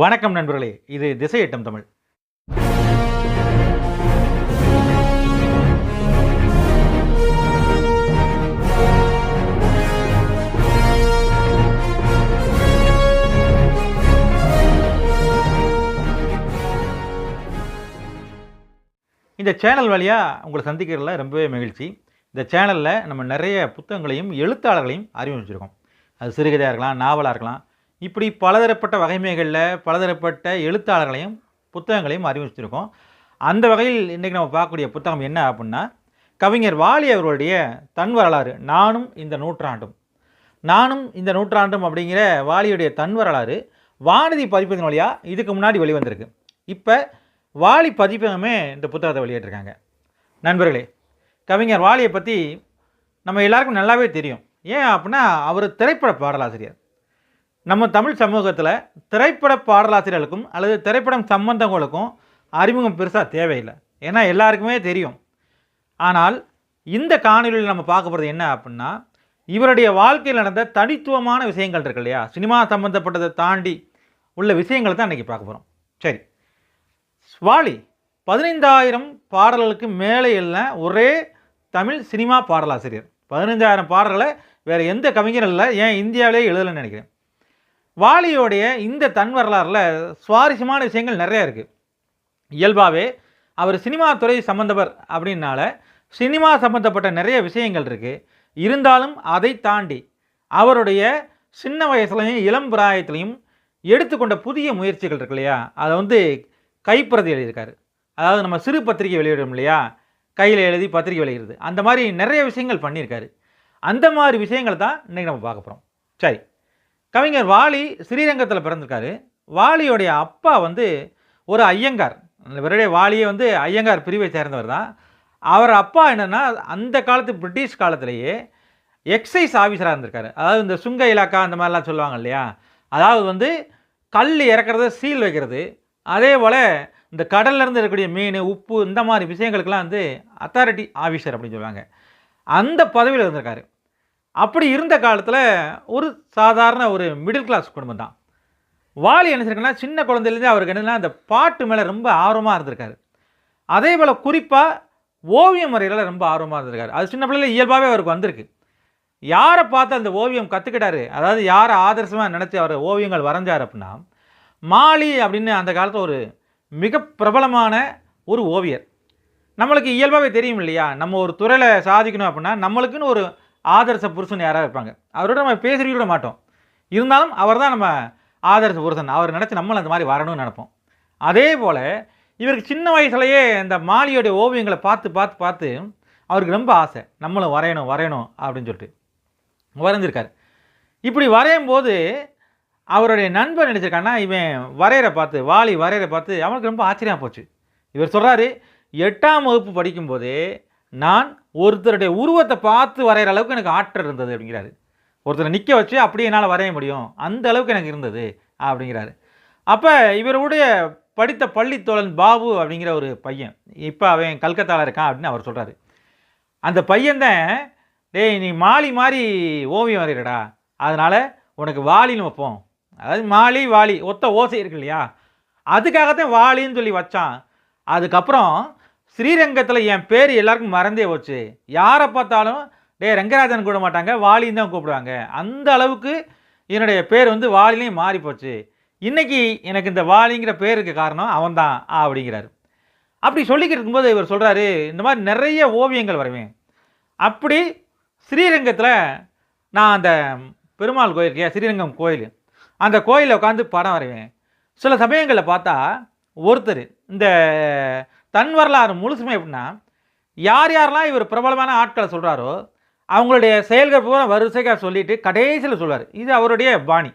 வணக்கம் நண்பர்களே இது திசையட்டம் தமிழ். இந்த சேனல் வழியாக உங்களை சந்திக்கிறதுல ரொம்பவே மகிழ்ச்சி. இந்த சேனலில் நம்ம நிறைய புத்தகங்களையும் எழுத்தாளர்களையும் அறிமுகிச்சிருக்கோம் அது சிறுகதையாக இருக்கலாம் நாவலாக இருக்கலாம் இப்படி பலதரப்பட்ட வகைமைகளில் பலதரப்பட்ட எழுத்தாளர்களையும் புத்தகங்களையும் அறிவிச்சிருக்கோம் அந்த வகையில் இன்றைக்கி நம்ம பார்க்கக்கூடிய புத்தகம் என்ன அப்படின்னா கவிஞர் வாலி அவர்களுடைய தன் வரலாறு நானும் இந்த நூற்றாண்டும். நானும் இந்த நூற்றாண்டும் அப்படிங்கிற வாலியுடைய தன் வரலாறு வானதி பதிப்பதன் வழியாக இதுக்கு முன்னாடி வெளிவந்திருக்கு. இப்போ வாலி பதிப்பகமே இந்த புத்தகத்தை வெளியிட்டிருக்காங்க. நண்பர்களே கவிஞர் வாலியை பற்றி நம்ம எல்லாருக்கும் நல்லாவே தெரியும். ஏன் அப்படின்னா அவர் திரைப்பட பாடலாசிரியர். நம்ம தமிழ் சமூகத்தில் திரைப்பட பாடலாசிரியர்களுக்கும் அல்லது திரைப்படம் சம்பந்தங்களுக்கும் அறிமுகம் பெருசாக தேவையில்லை. ஏன்னா எல்லாருக்குமே தெரியும். ஆனால் இந்த காணொலியில் நம்ம பார்க்க போகிறது என்ன அப்படின்னா இவருடைய வாழ்க்கையில் நடந்த தனித்துவமான விஷயங்கள் இருக்கு இல்லையா? சினிமா சம்மந்தப்பட்டதை தாண்டி உள்ள விஷயங்களை தான் இன்றைக்கி பார்க்க போகிறோம் சரி. வாலி பதினைந்தாயிரம் பாடல்களுக்கு மேலே இல்லை ஒரே தமிழ் சினிமா பாடலாசிரியர். பதினைஞ்சாயிரம் பாடல்களை வேறு எந்த கவிஞரும் இல்லை ஏன் இந்தியாவிலே எழுதலைன்னு நினைக்கிறேன். வாலியோடைய இந்த தன் வரலாறில் சுவாரஸ்யமான விஷயங்கள் நிறைய இருக்குது இயல்பாகவே அவர் சினிமா துறை சம்மந்தவர் அப்படின்னால சினிமா சம்மந்தப்பட்ட நிறைய விஷயங்கள் இருக்குது இருந்தாலும் அதை தாண்டி அவருடைய சின்ன வயசுலையும் இளம் பிராயத்துலையும் எடுத்துக்கொண்ட புதிய முயற்சிகள் இருக்கு இல்லையா? அதை வந்து கைப்பிரதி எழுதியிருக்காரு. அதாவது நம்ம சிறு பத்திரிகை வெளியிடும் இல்லையா? கையில் எழுதி பத்திரிகை வெளியிடுது அந்த மாதிரி நிறைய விஷயங்கள் பண்ணியிருக்காரு. அந்த மாதிரி விஷயங்கள் தான் இன்றைக்கி நம்ம பார்க்க போகிறோம் சரி. கவிஞர் வாலி ஸ்ரீரங்கத்தில் பிறந்திருக்காரு. வாலியோடைய அப்பா வந்து ஒரு ஐயங்கார். இவருடைய வாலியே வந்து ஐயங்கார் பிரிவை சேர்ந்தவர் தான். அவர் அப்பா என்னென்னா அந்த காலத்து பிரிட்டிஷ் காலத்திலேயே எக்ஸைஸ் ஆஃபீஸராக இருந்திருக்காரு. அதாவது இந்த சுங்க இலாக்கா அந்த மாதிரிலாம் சொல்லுவாங்க இல்லையா? அதாவது வந்து கல் இறக்குறது சீல் வைக்கிறது. அதே போல் இந்த கடல்ல இருந்து இருக்கக்கூடிய மீன் உப்பு இந்த மாதிரி விஷயங்களுக்கெல்லாம் வந்து அத்தாரிட்டி ஆஃபீஸர் அப்படின்னு சொல்லுவாங்க. அந்த பதவியில் இருந்திருக்காரு. அப்படி இருந்த காலத்தில் ஒரு சாதாரண ஒரு மிடில் கிளாஸ் குடும்பம் தான். வாலி என்ன செஞ்சிருக்குன்னா சின்ன குழந்தையிலேருந்து அவருக்கு என்னென்னா அந்த பாட்டு மேலே ரொம்ப ஆர்வமாக இருந்திருக்காரு. அதே போல் குறிப்பாக ஓவியம் முறையில் ரொம்ப ஆர்வமாக இருந்திருக்காரு. அது சின்ன பிள்ளைல இயல்பாகவே அவருக்கு வந்திருக்கு. யாரை பார்த்து அந்த ஓவியம் கற்றுக்கிட்டாரு அதாவது யாரை ஆதர்சமாக நினச்சி அவர் ஓவியங்கள் வரைஞ்சார் அப்படின்னா மாலி அப்படின்னு அந்த காலத்தில் ஒரு மிக பிரபலமான ஒரு ஓவியர். நம்மளுக்கு இயல்பாகவே தெரியும் இல்லையா? நம்ம ஒரு துறையில் சாதிக்கணும் அப்படின்னா நம்மளுக்குன்னு ஒரு ஆதர்ச புருஷன் யாராவது இருப்பாங்க. அவரோட நம்ம பேசிக்க கூட மாட்டோம். இருந்தாலும் அவர் தான் நம்ம ஆதர்ச புருஷன். அவர் நினச்சி நம்மளும் அந்த மாதிரி வரணும்னு நினைப்போம். அதே போல் இவருக்கு சின்ன வயசுலையே இந்த மாலியோடைய ஓவியங்களை பார்த்து பார்த்து பார்த்து அவருக்கு ரொம்ப ஆசை. நம்மளும் வரையணும் வரையணும் அப்படின்னு சொல்லிட்டு. வரைஞ்சிருக்காரு. இப்படி வரையும் போது அவருடைய நண்பர் நினச்சிருக்காங்கன்னா இவன் வரையற பார்த்து வாலி வரையற பார்த்து அவனுக்கு ரொம்ப ஆச்சரியமாக போச்சு. இவர் சொல்கிறாரு எட்டாம் வகுப்பு படிக்கும்போதே நான் ஒருத்தருடைய உருவத்தை பார்த்து வரைகிற அளவுக்கு எனக்கு ஆற்றல் இருந்தது அப்படிங்கிறாரு. ஒருத்தரை நிற்க வச்சு அப்படியே என்னால் வரைய முடியும். அந்த அளவுக்கு எனக்கு இருந்தது அப்படிங்கிறாரு. அப்போ இவருடைய படித்த பள்ளி தோழன் பாபு அப்படிங்கிற ஒரு பையன் இப்போ அவன் கல்கத்தாவில் இருக்கான் அப்படின்னு அவர் சொல்கிறாரு அந்த பையன்தான் டேய் நீ மாலி மாதிரி ஓவியம் வரைகிறடா அதனால் உனக்கு வாலின்னு வைப்போம். அதாவது மாலி வாலி ஒத்த ஓசை இருக்கு இல்லையா? அதுக்காகத்தான் வாலின்னு சொல்லி வச்சான். அதுக்கப்புறம் ஸ்ரீரங்கத்தில் என் பேர் எல்லாருக்கும் மறந்தே போச்சு. யாரை பார்த்தாலும் டே ரங்கராஜன் கூட மாட்டாங்க வாலின்னு தான் கூப்பிடுவாங்க. அந்த அளவுக்கு என்னுடைய பேர் வந்து வாலிலையும் மாறி போச்சு. எனக்கு இந்த வாலிங்கிற பேருக்கு காரணம் அவன்தான் அப்படிங்கிறாரு. அப்படி சொல்லிக்கிட்டு இருக்கும்போது இவர் சொல்கிறாரு இந்த மாதிரி நிறைய ஓவியங்கள் வரைவேன் அப்படி ஸ்ரீரங்கத்தில் நான் அந்த பெருமாள் கோயில் இருக்கே ஸ்ரீரங்கம் கோயில் அந்த கோயிலில் உட்காந்து படம் வரைவேன். சில சமயங்களில் பார்த்தா ஒருத்தர் இந்த தன் வரலாறு முழுசுமே எப்படின்னா யார் யாரெல்லாம் இவர் பிரபலமான ஆட்களை சொல்கிறாரோ அவங்களுடைய செயல்கள் பூரா வரிசைக்காக சொல்லிட்டு கடைசியில் சொல்வார். இது அவருடைய பாணி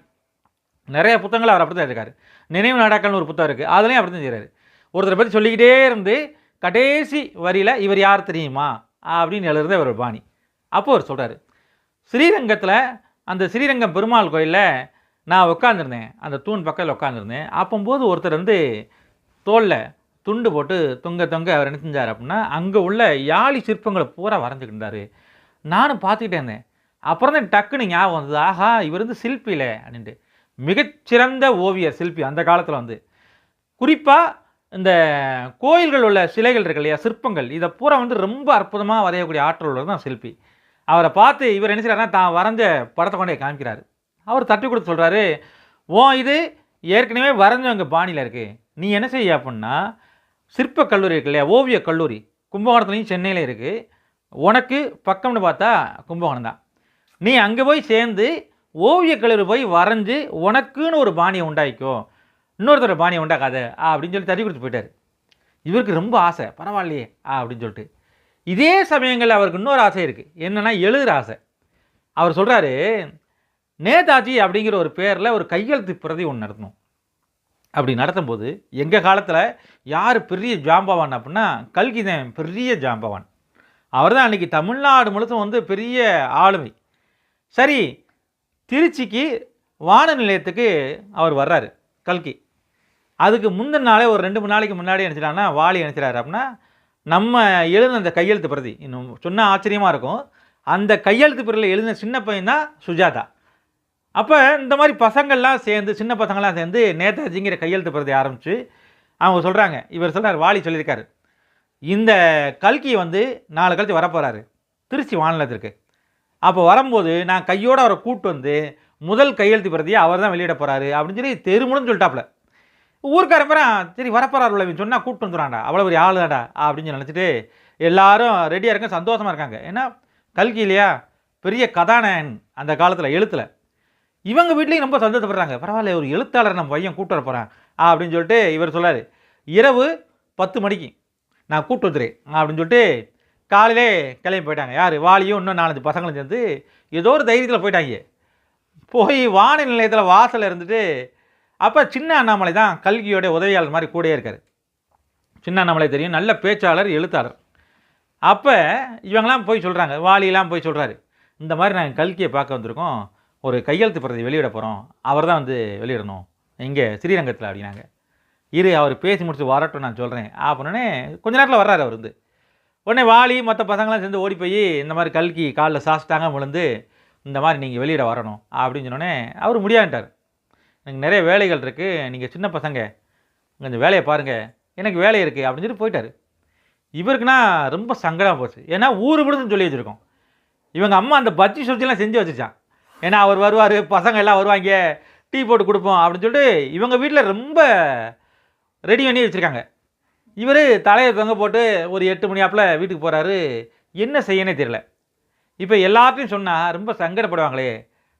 நிறைய புத்தகங்கள் அவர் அப்படி தான் இருக்கார் நினைவு நாடாக்கள்னு ஒரு புத்தகம் இருக்குது அதுலேயும் அப்படி தான் செய்கிறாரு ஒருத்தரை பற்றி சொல்லிக்கிட்டே இருந்து கடைசி வரியில் இவர் யார் தெரியுமா? அப்படின்னு எழுதுறது அவர் பாணி அப்போ அவர் சொல்கிறாரு ஸ்ரீரங்கத்தில் அந்த ஸ்ரீரங்கம் பெருமாள் கோயிலில் நான் உட்காந்துருந்தேன் அந்த தூண் பக்கத்தில் உட்காந்துருந்தேன் அப்போம்போது ஒருத்தர் வந்து தோளில் துண்டு போட்டு தொங்க தொங்க அவர் என்ன செஞ்சார் அப்படின்னா அங்கே உள்ள யாழி சிற்பங்களை பூரா வரைஞ்சிக்கிட்டு இருந்தார். நானும் பார்த்துக்கிட்டே இருந்தேன். அப்புறம் தான் டக்குன்னு ஞாபகம் வந்தது. ஆஹா இவர் வந்து சில்பியில் அப்படின்ட்டு. மிகச்சிறந்த ஓவியர் சிற்பி அந்த காலத்தில் வந்து. குறிப்பாக இந்த கோயில்கள் உள்ள சிலைகள் இருக்கு இல்லையா சிற்பங்கள் இதை பூரா வந்து ரொம்ப அற்புதமாக வரையக்கூடிய ஆற்றல் உள்ளது தான் சில்பி. அவரை பார்த்து இவர் என்ன செய்றாருன்னா தான் வரைஞ்ச படத்தை கொண்டே காமிக்கிறாரு. அவர் தட்டி கொடுத்து சொல்கிறாரு ஓ இது ஏற்கனவே வரைஞ்சவங்க பாணியில் இருக்குது நீ என்ன செய்ய அப்படின்னா சிற்பக் கல்லூரி இருக்கு இல்லையா? ஓவியக் கல்லூரி. கும்பகோணத்துலேயும் சென்னையில் இருக்குது உனக்கு பக்கம்னு பார்த்தா கும்பகோணம் தான். நீ அங்கே போய் சேர்ந்து ஓவியக் கல்லூரி போய் வரைஞ்சு உனக்குன்னு ஒரு பாணியை உண்டாக்கிக்கோ. இன்னொருத்தர் பாணியை உண்டாக்காத அப்படின்னு சொல்லி தறி கொடுத்து போயிட்டார். இவருக்கு ரொம்ப ஆசை. பரவாயில்லையே அப்படின்னு சொல்லிட்டு. இதே சமயங்களில் அவருக்கு இன்னொரு ஆசை இருக்குது என்னென்னா எழுதுகிற ஆசை. அவர் சொல்கிறாரு நேதாஜி அப்படிங்கிற ஒரு பேரில் ஒரு கையெழுத்து பிரதி ஒன்று நடத்தணும். அப்படி நடத்தும்போது எங்கள் காலத்தில் யார் பெரிய ஜாம்பவான் அப்படின்னா கல்கி தான் பெரிய ஜாம்பவான். அவர் தான் அன்றைக்கி தமிழ்நாடு முழுசும் வந்து பெரிய ஆளுமை. சரி திருச்சிக்கு வான நிலையத்துக்கு அவர் வர்றாரு கல்கி. அதுக்கு முந்தின நாளே ஒரு ரெண்டு மூணு நாளைக்கு முன்னாடி நினச்சிட்டாங்கன்னா வாலி நினச்சிட்டாரு அப்படின்னா நம்ம எழுதின அந்த கையெழுத்து பிரதி இன்னும் சொன்னால் ஆச்சரியமாக இருக்கும். அந்த கையெழுத்து பிரதியில் எழுதின சின்ன பையன் தான் சுஜாதா. அப்போ இந்த மாதிரி பசங்கள்லாம் சேர்ந்து சின்ன பசங்கள்லாம் சேர்ந்து நேதாஜிங்கிற கையெழுத்து பிரதி ஆரம்பித்து அவங்க சொல்கிறாங்க இவர் சொல்கிறார் வாலி சொல்லியிருக்காரு. இந்த கல்கி வந்து நாலு கழிச்சு வரப்போகிறாரு திருச்சி மாநிலத்திற்கு. அப்போ வரும்போது நான் கையோடு அவரை கூட்டு வந்து முதல் கையெழுத்து பிரதியை அவர் தான் வெளியிட போகிறாரு அப்படின்னு சொல்லி தெருமுன்னு சொல்லிட்டாப்புல. ஊருக்காரன் பேரா சரி வரப்போறாரு இவன் சொன்னால் கூப்பிட்டு வந்துடுறான்டா அவ்வளோ பெரிய ஆளுதாடா அப்படின்னு நினச்சிட்டு எல்லாரும் ரெடியாக இருக்க சந்தோஷமாக இருக்காங்க. ஏன்னா கல்கி இல்லையா பெரிய கதாநாயகன் அந்த காலத்தில் எழுத்தில். இவங்க வீட்லேயும் ரொம்ப சந்தோஷப்படுறாங்க. பரவாயில்ல ஒரு எழுத்தாளர் நம்ம பையன் கூப்பிட்டு வர போகிறேன் அப்படின்னு சொல்லிட்டு இவர் சொல்லார் இரவு பத்து மணிக்கு நான் கூப்பிட்டு வந்துடுறேன். அப்படின்னு சொல்லிட்டு காலையிலே கிளம்பி போயிட்டாங்க. யார்? வாலியும் இன்னும் நாலஞ்சு பசங்களும் சேர்ந்து ஏதோ ஒரு தைரியத்தில் போயிட்டாங்க. போய் வான நிலையத்தில் வாசலில் இருந்துட்டு அப்போ சின்ன அண்ணாமலை தான் கல்கியோடைய உதவியாளர் மாதிரி கூடயே இருக்கார். சின்ன அண்ணாமலை தெரியும். நல்ல பேச்சாளர் எழுத்தாளர். அப்போ இவங்களாம் போய் சொல்கிறாங்க வாலியெலாம் போய் சொல்கிறாரு இந்த மாதிரி நாங்கள் கல்கியை பார்க்க வந்திருக்கோம். ஒரு கையெழுத்து பிரதி வெளியிட போகிறோம் அவர் தான் வந்து வெளியிடணும். இங்கே ஸ்ரீரங்கத்தில் அப்படின்னாங்க. இரு அவர் பேசி முடிச்சு வரட்டும் நான் சொல்கிறேன் அப்படின்னே கொஞ்ச நேரத்தில் வர்றாரு அவர் வந்து. உடனே வாலி மற்ற பசங்களாம் சேர்ந்து ஓடி போய் இந்த மாதிரி கல்கி காலில் சாஸ்டாங்க விழுந்து இந்த மாதிரி நீங்கள் வெளியிட வரணும் அப்படின்னு சொன்னோடனே அவர் முடியாண்டார் எனக்கு நிறைய வேலைகள் இருக்குது நீங்கள் சின்ன பசங்க கொஞ்சம் வேலையை பாருங்கள் எனக்கு வேலை இருக்குது அப்படின்னு சொல்லி போயிட்டார். இவருக்குன்னா ரொம்ப சங்கடம் போச்சு. ஏன்னா ஊர் விடுதுன்னு சொல்லி வச்சுருக்கோம். இவங்க அம்மா அந்த பஜ்ஜி சுஜிலாம் செஞ்சு வச்சுச்சான் ஏன்னா அவர் வருவார் பசங்க எல்லாம் வருவாங்க டீ போட்டு கொடுப்போம் அப்படின்னு சொல்லிட்டு இவங்க வீட்டில் ரொம்ப ரெடி பண்ணி வச்சுருக்காங்க. இவர் தலையை தொங்க போட்டு ஒரு எட்டு மணி ஆப்பில் வீட்டுக்கு போகிறாரு என்ன செய்யனே தெரியல. இப்போ எல்லாத்தையும் சொன்னால் ரொம்ப சங்கடப்படுவாங்களே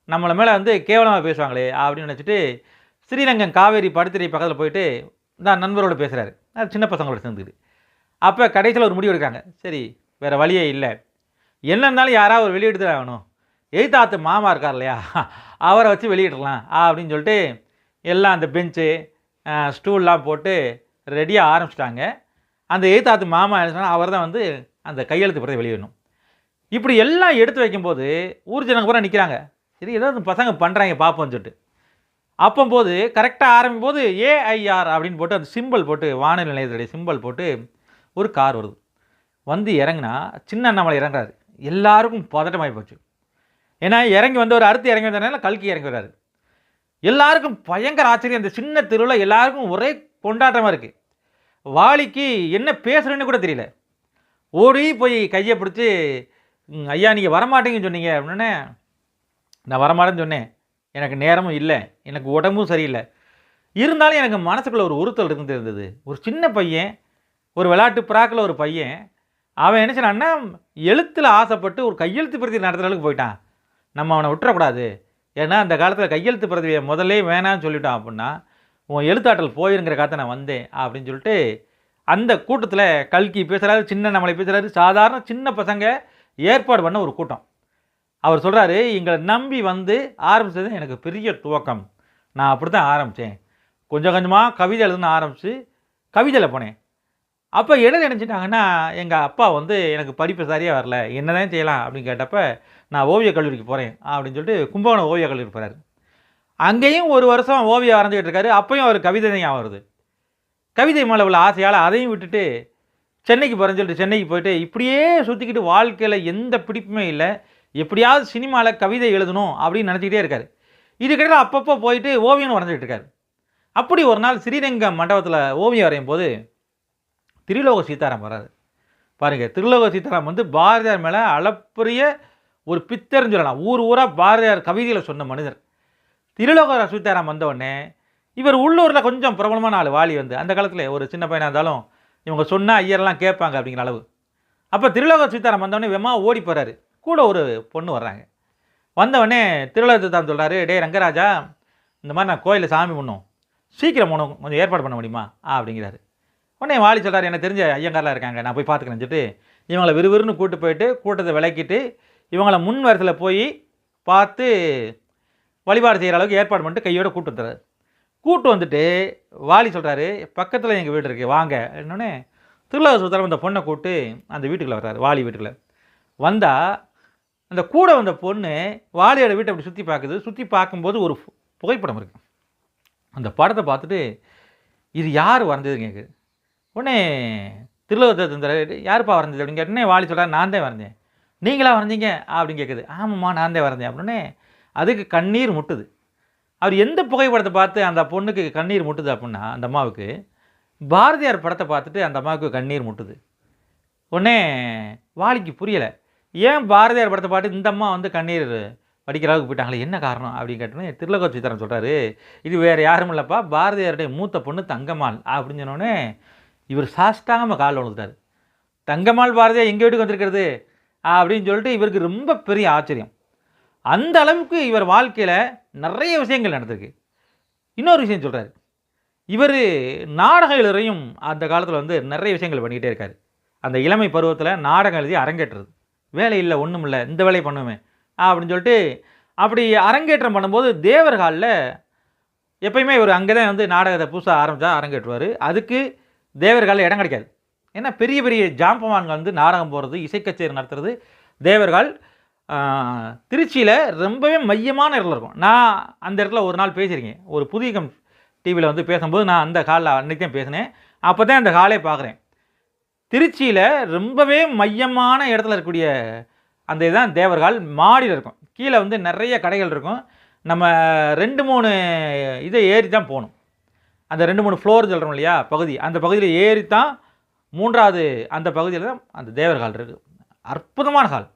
நம்மளை மேலே வந்து கேவலமாக பேசுவாங்களே அப்படின்னு நினச்சிட்டு ஸ்ரீரங்கம் காவேரி படுத்திரை பக்கத்தில் போயிட்டு தான் நண்பரோட பேசுகிறாரு அது சின்ன பசங்களோட சேர்ந்துக்கிட்டு அப்போ கடைசியில் ஒரு முடிவு எடுக்காங்க சரி வேறு வழியே இல்லை. என்னன்னாலும் யாராவது ஒரு வெளியிட்டு ஆகணும். எய்தாத்து மாமா இருக்கார் இல்லையா அவரை வச்சு வெளியிடலாம் அப்படின்னு சொல்லிட்டு எல்லாம் அந்த பெஞ்சு ஸ்டூல்லாம் போட்டு ரெடியாக ஆரம்பிச்சிட்டாங்க. அந்த எய்தாத்து மாமா என்ன அவர் தான் வந்து அந்த கையெழுத்து படத்தை வெளியிடணும். இப்படி எல்லாம் எடுத்து வைக்கும்போது ஊர் ஜனங்க பூரா நிற்கிறாங்க சரி ஏதாவது பசங்க பண்ணுறாங்க பார்ப்போம்னு சொல்லிட்டு. அப்போம்போது கரெக்டாக ஆரம்பிக்கும் போது ஏஐஆர் அப்படின்னு போட்டு அந்த சிம்பிள் போட்டு வானொலி நிலையத்துடைய சிம்பிள் போட்டு ஒரு கார் வருது. வந்து இறங்குனா சின்ன அண்ணாமலை இறங்குறாரு. எல்லாருக்கும் பதட்டமாகி போச்சு. ஏன்னா இறங்கி வந்து ஒரு அறுத்து இறங்கி வந்தனால கல்கி இறங்கி வர்றாரு எல்லாருக்கும் பயங்கர ஆச்சரியம். இந்த சின்ன திருவிழா எல்லாருக்கும் ஒரே கொண்டாட்டமாக இருக்குது வாளிக்கு என்ன பேசுகிறேன்னு கூட தெரியல. ஓடி போய் கையை பிடிச்சி ஐயா நீங்கள் வரமாட்டேங்கன்னு சொன்னீங்க. அப்படின்னே நான் வரமாட்டேன்னு சொன்னேன். எனக்கு நேரமும் இல்லை. எனக்கு உடம்பும் சரியில்லை. இருந்தாலும் எனக்கு மனசுக்குள்ள ஒரு உறுத்தல் இருந்து இருந்தது. ஒரு சின்ன பையன் ஒரு விளையாட்டு புறாக்கில் ஒரு பையன் அவன் என்ன சொன்னான்னா எழுத்தில் ஆசைப்பட்டு ஒரு கையெழுத்து பிரதி நடத்துகிற அளவுக்கு போயிட்டான். நம்ம அவனை விட்டுறக்கூடாது. ஏன்னா அந்த காலத்தில் கையெழுத்து பிரதியை முதல்லே வேணாம்னு சொல்லிட்டான் அப்படின்னா உன் எழுத்தாற்றல் போயிருங்கிற காத்த நான் வந்தேன் அப்படின்னு சொல்லிட்டு அந்த கூட்டத்தில் கல்கி பேசுகிறாரு சின்ன நம்மளை பேசுகிறாரு சாதாரண சின்ன பசங்க ஏற்பாடு பண்ண ஒரு கூட்டம். அவர் சொல்கிறாரு எங்களை நம்பி வந்து ஆரம்பித்தது எனக்கு பெரிய துவக்கம். நான் அப்படி தான் ஆரம்பித்தேன் கொஞ்சம் கொஞ்சமாக கவிதை எழுதுன்னு ஆரம்பித்து கவிதையில் போனேன். அப்போ என்ன நினச்சிட்டாங்கன்னா எங்கள் அப்பா வந்து எனக்கு படிப்பு சரியாக வரல. என்ன தான் செய்யலாம்? அப்படின்னு கேட்டப்போ நான் ஓவியக் கல்லூரிக்கு போகிறேன் அப்படின்னு சொல்லிட்டு கும்பகோணம் ஓவியக் கல்லூரி போகிறார் அங்கேயும் ஒரு வருஷம் ஓவியம் வரைஞ்சிக்கிட்டு இருக்காரு. அப்பையும் அவர் கவிதை தான் வருது. கவிதை மேலே உள்ள ஆசையால் அதையும் விட்டுட்டு சென்னைக்கு போகிறேன்னு சொல்லிட்டு சென்னைக்கு போயிட்டு இப்படியே சுற்றிக்கிட்டு வாழ்க்கையில் எந்த பிடிப்புமே இல்லை. எப்படியாவது சினிமாவில் கவிதை எழுதணும் அப்படின்னு நினச்சிக்கிட்டே இருக்கார். இதுக்கிடையில் அப்பப்போ போயிட்டு ஓவியம் வரைஞ்சிக்கிட்டு இருக்காரு. அப்படி ஒரு நாள் ஸ்ரீரங்கம் மண்டபத்தில் ஓவியம் வரையும் போது திருலோக சீதாராம் வராது பாருங்கள் திருலோக சீதாராம் வந்து பாரதியார் மேலே அளப்பரிய ஒரு பித்தர்னு சொல்லலாம். ஊர் ஊராக பாரதியார் கவிதையில் சொன்ன மனிதர். திருலோக சீதாராம் வந்தவுடனே இவர் உள்ளூரில் கொஞ்சம் பிரபலமான ஆள் வாலி வந்து. அந்த காலத்தில் ஒரு சின்ன பையனாக இருந்தாலும் இவங்க சொன்னால் ஐயரெல்லாம் கேட்பாங்க அப்படிங்கிற அளவு. அப்போ திருலோக சீதாராம் வந்தவொடனே வெம்மா ஓடி போகிறாரு கூட ஒரு பொண்ணு வர்றாங்க. வந்தவொடனே திருலோக சீதாராம் சொல்கிறாரு டே ரங்கராஜா இந்த மாதிரி நான் கோயிலில் சாமி பண்ணும் சீக்கிரம் போகணும் கொஞ்சம் ஏற்பாடு பண்ண முடியுமா? ஆ அப்படிங்கிறாரு. உடனே வாலி சொல்கிறார் எனக்கு தெரிஞ்ச ஐயங்காரெலாம் இருக்காங்க. நான் போய் பார்த்துக்கிறேன்னு சொல்லிட்டு இவங்களை விறுவிறுன்னு கூட்டு போயிட்டு கூட்டத்தை விளக்கிட்டு இவங்களை முன் வரிசையில் போய் பார்த்து வழிபாடு செய்கிற அளவுக்கு ஏற்பாடு பண்ணிட்டு கையோட கூட்டு வந்துடுறாரு கூட்டு வந்துட்டு வாலி சொல்கிறாரு பக்கத்தில் எங்கள் வீடு இருக்குது வாங்க. என்னொன்னே திருவிழா சுத்தரம் அந்த பொண்ணை கூப்பிட்டு அந்த வீட்டுக்குள்ளே வர்றாரு வாலி வீட்டுக்குள்ள. வந்தால் அந்த கூட வந்த பொண்ணு வாலியோட வீட்டை அப்படி சுற்றி பார்க்குது சுற்றி பார்க்கும்போது ஒரு புகைப்படம் இருக்குது அந்த படத்தை பார்த்துட்டு இது யார் வரைஞ்சதுங்க எனக்கு உடனே திருலோகத்தை யாருப்பா வரைஞ்சது? அப்படின்னு கேட்டோன்னே வாலி சொல்கிறார் நான் தான் வரைஞ்சேன். நீங்களா வரைஞ்சிங்க அப்படின்னு கேட்குது ஆமாம்மா நான் தான் வரைஞ்சேன் அப்படின்னே அதுக்கு கண்ணீர் முட்டுது. அவர் எந்த புகைப்படத்தை பார்த்து அந்த பொண்ணுக்கு கண்ணீர் முட்டுது அப்படின்னா அந்த அம்மாவுக்கு பாரதியார் படத்தை பார்த்துட்டு அந்த அம்மாவுக்கு கண்ணீர் முட்டுது. உடனே வாலிக்கு புரியலை. ஏன் பாரதியார் படத்தை பார்த்து இந்த அம்மா வந்து கண்ணீர் படிக்கிற அளவுக்கு போயிட்டாங்களே என்ன காரணம் அப்படின்னு கேட்டோன்னே திருலகோ சித்திரன் சொல்கிறாரு இது வேறு யாரும் இல்லைப்பா பாரதியாருடைய மூத்த பொண்ணு தங்கம்மாள் அப்படின்னு சொன்னோடனே இவர் சாஷ்டாங்கமாக கால் விழுந்துட்டார். தங்கம்மாள் பாரதியார் எங்கள் வீட்டுக்கு வந்திருக்கிறது? அப்படின்னு சொல்லிட்டு இவருக்கு ரொம்ப பெரிய ஆச்சரியம். அந்த அளவுக்கு இவர் வாழ்க்கையில் நிறைய விஷயங்கள் நடந்திருக்கு. இன்னொரு விஷயம் சொல்கிறாரு இவர் நாடக எழுறையும் அந்த காலத்தில் வந்து நிறைய விஷயங்கள் பண்ணிக்கிட்டே இருக்கார். அந்த இளமை பருவத்தில் நாடகம் எழுதி அரங்கேற்றுறது வேலை இல்லை ஒன்றும் இல்லை இந்த வேலையை பண்ணுவேன் அப்படின்னு சொல்லிட்டு அப்படி அரங்கேற்றம் பண்ணும்போது தேவர்காலில் எப்பயுமே இவர் அங்கே தான் வந்து நாடகத்தை புதுசாக ஆரம்பித்தா அரங்கேற்றுவார். அதுக்கு தேவர்காலில் இடம் கிடைக்காது. ஏன்னா பெரிய பெரிய ஜாம்பவான்கள் வந்து நாடகம் போகிறது இசைக்கச்சேரி நடத்துறது. தேவர்கள் திருச்சியில் ரொம்பவே மையமான இடத்துல இருக்கும். நான் அந்த இடத்துல ஒரு நாள் பேசியிருக்கேன். ஒரு புதியகம் டிவியில் வந்து பேசும்போது நான் அந்த காலில் அன்றைக்கி தான் பேசினேன். அப்போ தான் அந்த காலே பார்க்குறேன். திருச்சியில் ரொம்பவே மையமான இடத்துல இருக்கக்கூடிய அந்த இதுதான் தேவர்கள். மாடியில் இருக்கும். கீழே வந்து நிறைய கடைகள் இருக்கும். நம்ம ரெண்டு மூணு இதை ஏறி தான் போகணும். அந்த ரெண்டு மூணு ஃப்ளோர் சொல்கிறோம் இல்லையா? பகுதி. அந்த பகுதியில் ஏறி தான் மூன்றாவது அந்த பகுதியில் தான் அந்த தேவர் ஹால் இருக்குது அற்புதமான ஹால்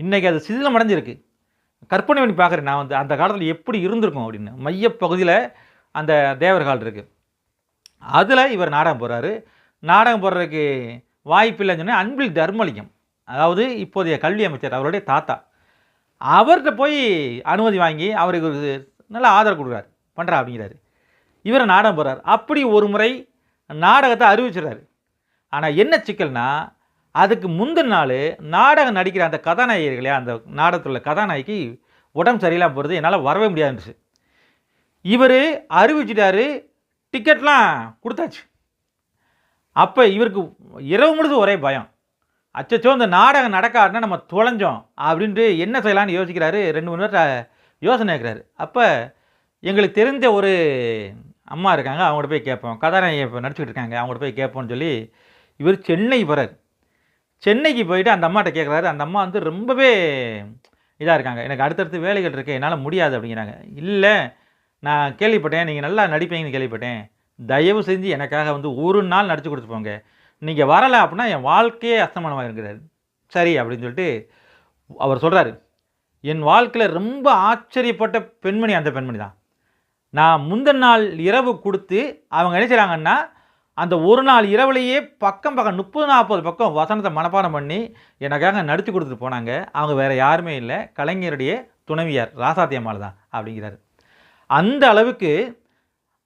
இன்றைக்கி அது சிதிலம் அடைஞ்சிருக்கு. கற்பனை பண்ணி பார்க்குறேன் நான் வந்து அந்த காலத்தில் எப்படி இருந்திருக்கும் அப்படின்னு. மையப்பகுதியில் அந்த தேவர் ஹால் இருக்குது அதில் இவர் நாடகம் போடுறாரு. நாடகம் போடுறதுக்கு வாய்ப்பு இல்லைன்னு சொன்னால் அன்பில் தர்மலிங்கம் அதாவது இப்போதைய கல்வி அமைச்சர் அவருடைய தாத்தா. அவர்கிட்ட போய் அனுமதி வாங்கி அவருக்கு ஒரு நல்ல ஆதரவு கொடுக்குறாரு. பண்ணுறா அப்படிங்கிறாரு. இவரை நாடகம் போடுறார். அப்படி ஒரு முறை நாடகத்தை அறிவிச்சிடுறாரு. ஆனால் என்ன சிக்கல்னா அதுக்கு முந்தின நாள் நாடகம் நடிக்கிற அந்த கதாநாயகிகளே அந்த நாடகத்தில் உள்ள கதாநாயகி உடம்பு சரியில்லாம போகிறது என்னால் வரவே முடியாதுன்னுச்சு. இவர் அறிவிச்சிட்டாரு டிக்கெட்லாம் கொடுத்தாச்சு. அப்போ இவருக்கு இரவு முழுது ஒரே பயம். அச்சச்சோ இந்த நாடகம் நடக்காதுன்னா நம்ம தொலைஞ்சோம் அப்படின்ட்டு என்ன செய்யலான்னு யோசிக்கிறாரு ரெண்டு மூணு பேர் யோசனை இருக்கிறாரு அப்போ எங்களுக்கு தெரிஞ்ச ஒரு அம்மா இருக்காங்க அவங்கள்ட்ட போய் கேட்போம். கதாநாயகி இப்போ நடிச்சுக்கிட்டு இருக்காங்க அவங்கள்ட்ட போய் கேட்போம்னு சொல்லி இவர் சென்னை போகிறார் சென்னைக்கு போயிட்டு அந்த அம்மாட்ட கேட்குறாரு அந்த அம்மா வந்து ரொம்பவே இதாக இருக்காங்க. எனக்கு அடுத்தடுத்து வேலைகள் இருக்குது என்னால் முடியாது அப்படிங்கிறாங்க. இல்லை நான் கேள்விப்பட்டேன். நீங்கள் நல்லா நடிப்பீங்கன்னு கேள்விப்பட்டேன். தயவு செஞ்சு எனக்காக வந்து ஒரு நாள் நடித்து கொடுத்து போங்க. நீங்கள் வரலை அப்படின்னா என் வாழ்க்கையே அஸ்தமானமாக இருக்கிறார் சரி அப்படின்னு சொல்லிட்டு அவர் சொல்கிறாரு என் வாழ்க்கையில் ரொம்ப ஆச்சரியப்பட்ட பெண்மணி அந்த பெண்மணி தான். நான் முந்தின நாள் இரவு கொடுத்து அவங்க என்ன செய்கிறாங்கன்னா அந்த ஒரு நாள் இரவுலேயே பக்கம் பக்கம் முப்பது நாற்பது பக்கம் வசனத்தை மனப்பாடம் பண்ணி எனக்காக நடித்து கொடுத்துட்டு போனாங்க. அவங்க வேறு யாருமே இல்லை. கலைஞருடைய துணைவியார் ராசாத்தியம்மாள் தான் அப்படிங்கிறார். அந்த அளவுக்கு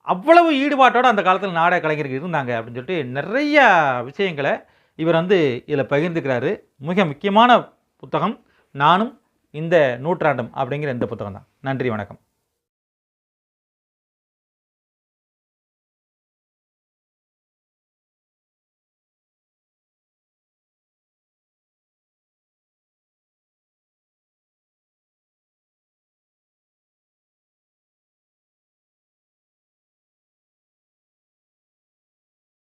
அவ்வளவு ஈடுபாட்டோடு அந்த காலத்தில் நாடக கலைஞர்கள் இருந்தாங்க அப்படின்னு சொல்லிட்டு நிறைய விஷயங்களை இவர் வந்து இதில் பகிர்ந்துக்கிறாரு. மிக முக்கியமான புத்தகம் நானும் இந்த நூற்றாண்டும் அப்படிங்கிற இந்த புத்தகம் தான். நன்றி வணக்கம்.